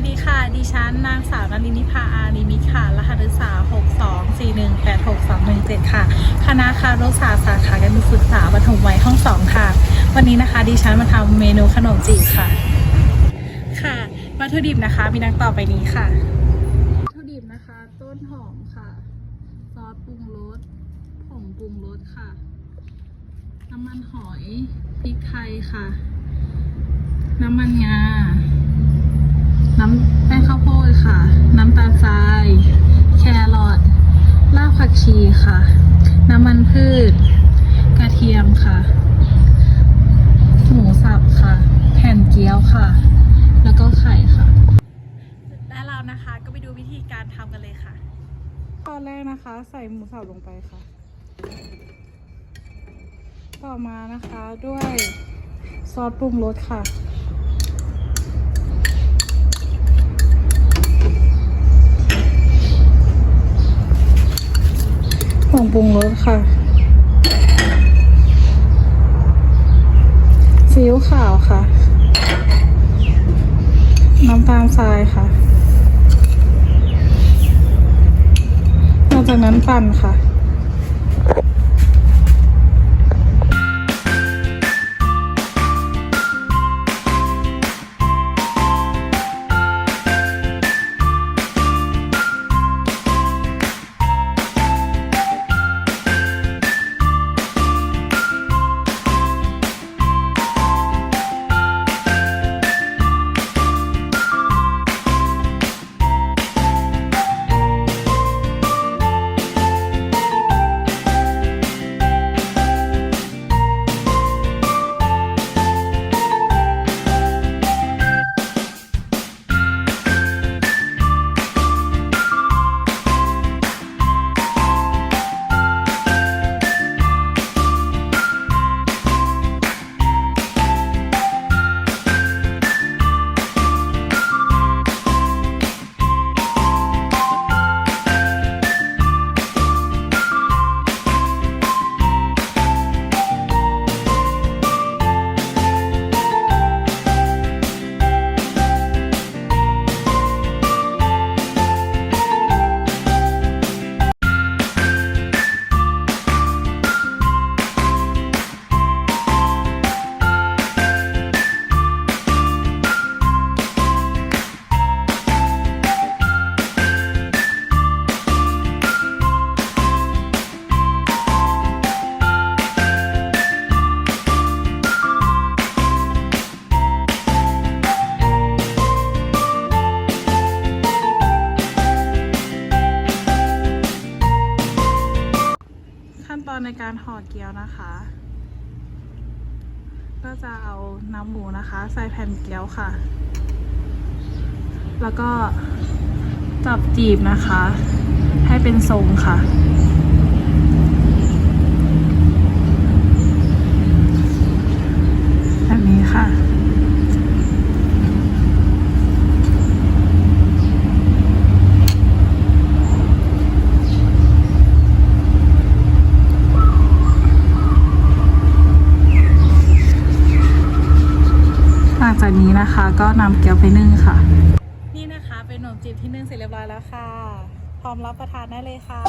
วัสดีค่ะ ดิฉันนางสาวนินิพาอารีมิค่ะ รหัสศึกษา 624186217 ค่ะ คณะคารุศาสตร์สาขาการศึกษาปฐมวัยห้องสองค่ะ วันนี้นะคะ ดิฉันมาทำเมนูขนมจีบค่ะ ค่ะ วัตถุดิบนะคะ มีดังต่อไปนี้ค่ะ วัตถุดิบนะคะ ต้นหอมค่ะ ซอสปรุงรส ผงปรุงรสค่ะ น้ำมันหอย พริกไทยค่ะ น้ำมันงา น้ำแป้งข้าวโพดค่ะ น้ำตาลทราย แครอทรากผักชีค่ะ น้ำมันพืช กระเทียมค่ะ หมูสับค่ะ แผ่นเกี๊ยวค่ะ แล้วก็ไข่ค่ะ และเรานะคะก็ไปดูวิธีการทำกันเลยค่ะ ตอนแรกนะคะ ใส่หมูสับลงไปค่ะ ต่อมานะคะด้วยซอสปรุงรสค่ะ ปรุงรสค่ะซีอิ๊วขาวค่ะ น้ำตาลทรายค่ะ หลังจากนั้นปั่นค่ะ การห่อเกี๊ยวนะคะ ก็จะเอาน้ำหมูนะคะ ใส่แผ่นเกี๊ยวค่ะ แล้วก็จับจีบนะคะ ให้เป็นทรงค่ะ แบบนี้ค่ะ หลังจากนี้ นะคะ ก็นำเกี๊ยวไปนึ่งค่ะ นี่นะคะ เป็นขนมจีบที่นึ่งเสร็จเรียบร้อยแล้วค่ะ พร้อมรับประทานได้เลยค่ะ